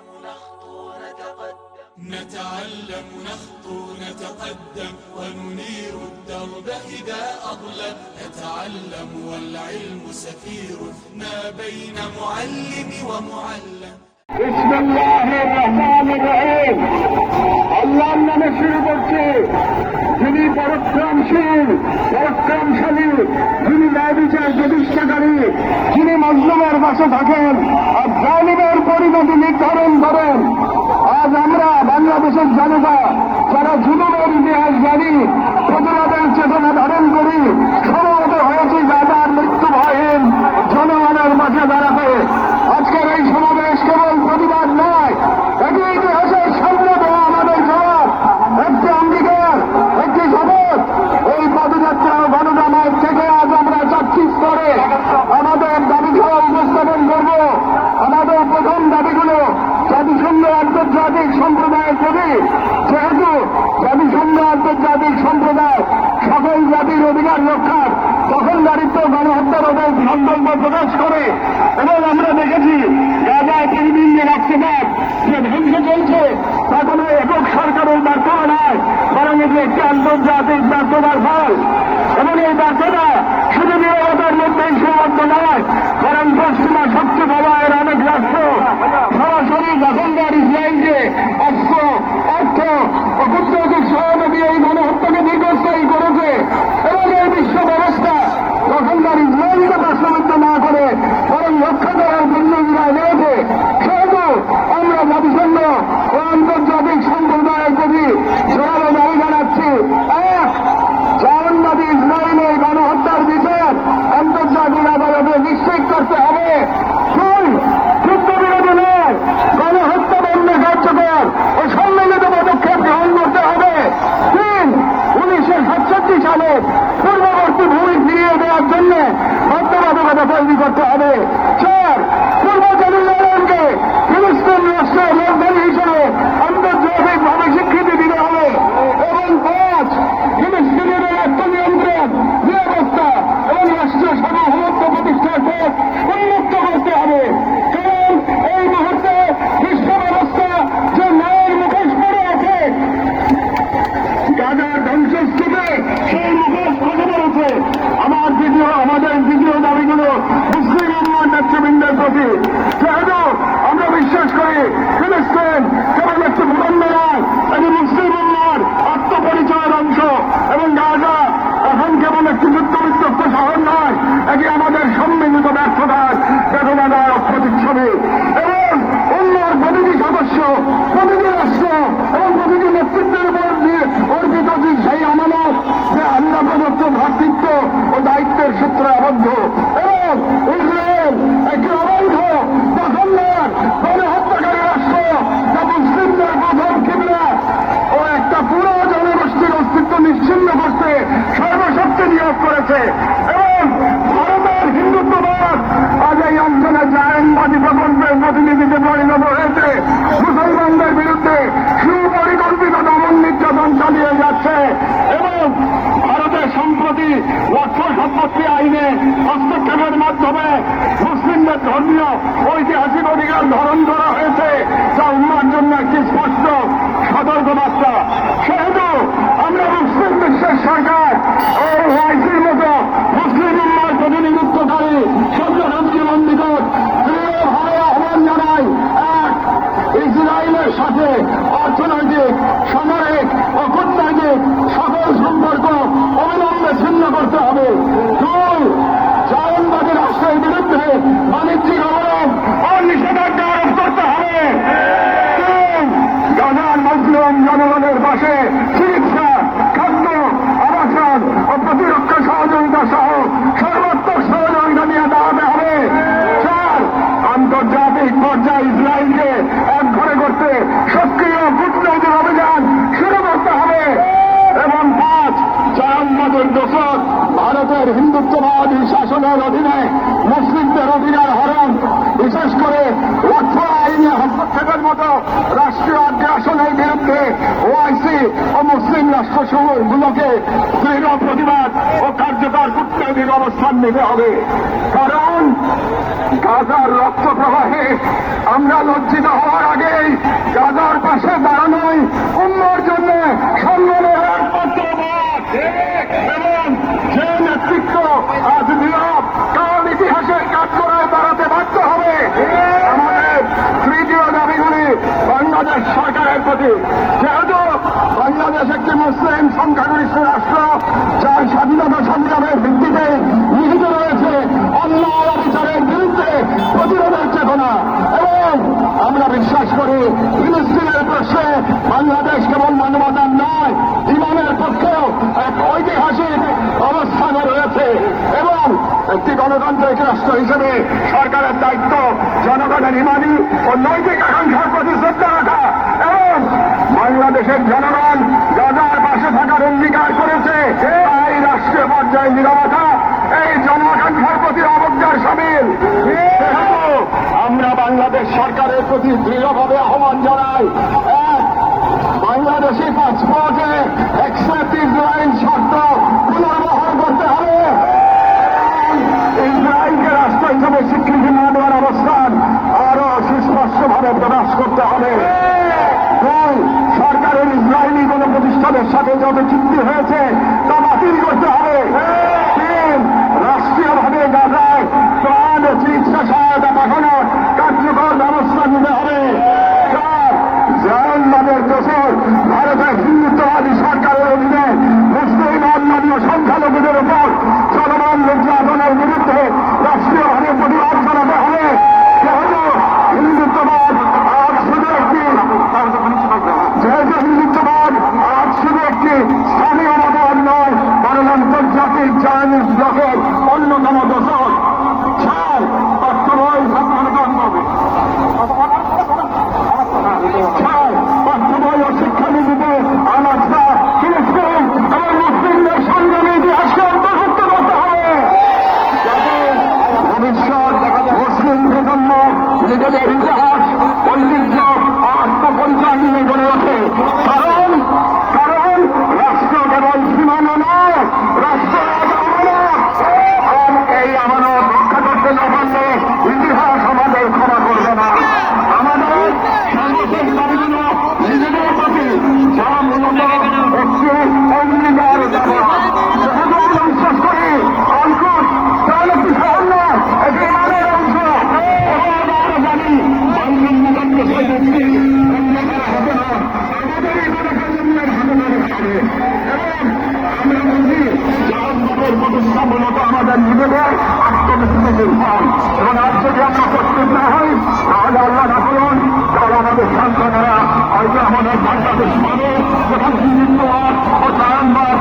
نتعلم نخطو نتقدم نتعلم نخطو نتقدم وننير الدرب إذا أظلم. نتعلم والعلم سفير ما بين معلم ومعلم. بسم الله الرحمن الرحيم. الله নামে শুরু করছে যিনি পরাক্রমশীল পরাক্রমশালী যিনি ন্যায় বিচার প্রতিষ্ঠাকারী যিনি মজলুমের পাশে থাকেন আন্তর্জাতিক সম্প্রদায়ের প্রতি, যেহেতু জাতিসংঘ আন্তর্জাতিক সম্প্রদায়, সকল জাতির অধিকার রক্ষার তখন দারিদ্র গণহত্যার ওদের সংকল্প প্রকাশ করে। এবং আমরা দেখেছি রাজা তিনদিন রক্তপাত যে ধ্বংস চলছে, তা কোনো একক সরকারের বার্তা নয়, বরং এটি একটি আন্তর্জাতিক ব্যর্থতার ফল। এবং এই বার্তাটা শুধু নিরবতার মধ্যেই সীমাবদ্ধ নয়, বরং পশ্চিমা শক্তি বাবা এর আছে José রাষ্ট্রসমূহগুলোকে দৃঢ় প্রতিবাদ ও কার্যকর কূটনৈতিক অবস্থান নিতে হবে। কারণ গাজার রক্ত প্রবাহে আমরা লজ্জিত হওয়ার আগেই গাজার পাশে দাঁড়ানোই মুসলিম সংখ্যাগরিষ্ঠ রাষ্ট্র, যার স্বাধীনতা সংগ্রামের ভিত্তিতে নিহিত রয়েছে অন্যায় অবিচারের বিরুদ্ধে প্রতিরোধের চেতনা। এবং আমরা বিশ্বাস করি, ফিলিস্তিনের প্রশ্নে বাংলাদেশ কেবল মানবতার নয়, ইমানের পক্ষেও এক ঐতিহাসিক অবস্থানে রয়েছে। এবং একটি গণতান্ত্রিক রাষ্ট্র হিসেবে সরকারের দায়িত্ব, জনগণের ইমানি ও নৈতিক আকাঙ্ক্ষার প্রতি শ্রদ্ধা রাখা। এবং বাংলাদেশের জনগণ থাকার অঙ্গীকার করেছে। এই রাষ্ট্রীয় পর্যায়ে নিরবতা এই জনসংখ্যার প্রতি অবজ্ঞার সামিল। আমরা বাংলাদেশ সরকারের প্রতি দৃঢ়ভাবে আহ্বান জানাই বাংলাদেশি পাসপোর্টে এক্সেপ্ট ইসরায়েল শর্ত পুনর্বহাল করতে হবে ইসরায়েলকে রাষ্ট্র হিসেবে স্বীকৃতি না দেওয়ার অবস্থান আরও সুস্পষ্টভাবে প্রকাশ করতে হবে দুই সরকারের ইসরায়েলি কোন প্রতিষ্ঠানের সাথে যত চুক্তি হয়েছে। প্রতিষ্ঠা মূলত আমাদের নিজেদের আত্মবিশ্বাসে নির্ভর এবং আজ যদি আমরা প্রস্তুত না হই, তাহলে আল্লাহ না করুন তাহলে আমাদের সন্তানেরা হয়তো আমাদের বাংলাদেশ মানুষ কোথাও জীবিত ও চায়নবাদ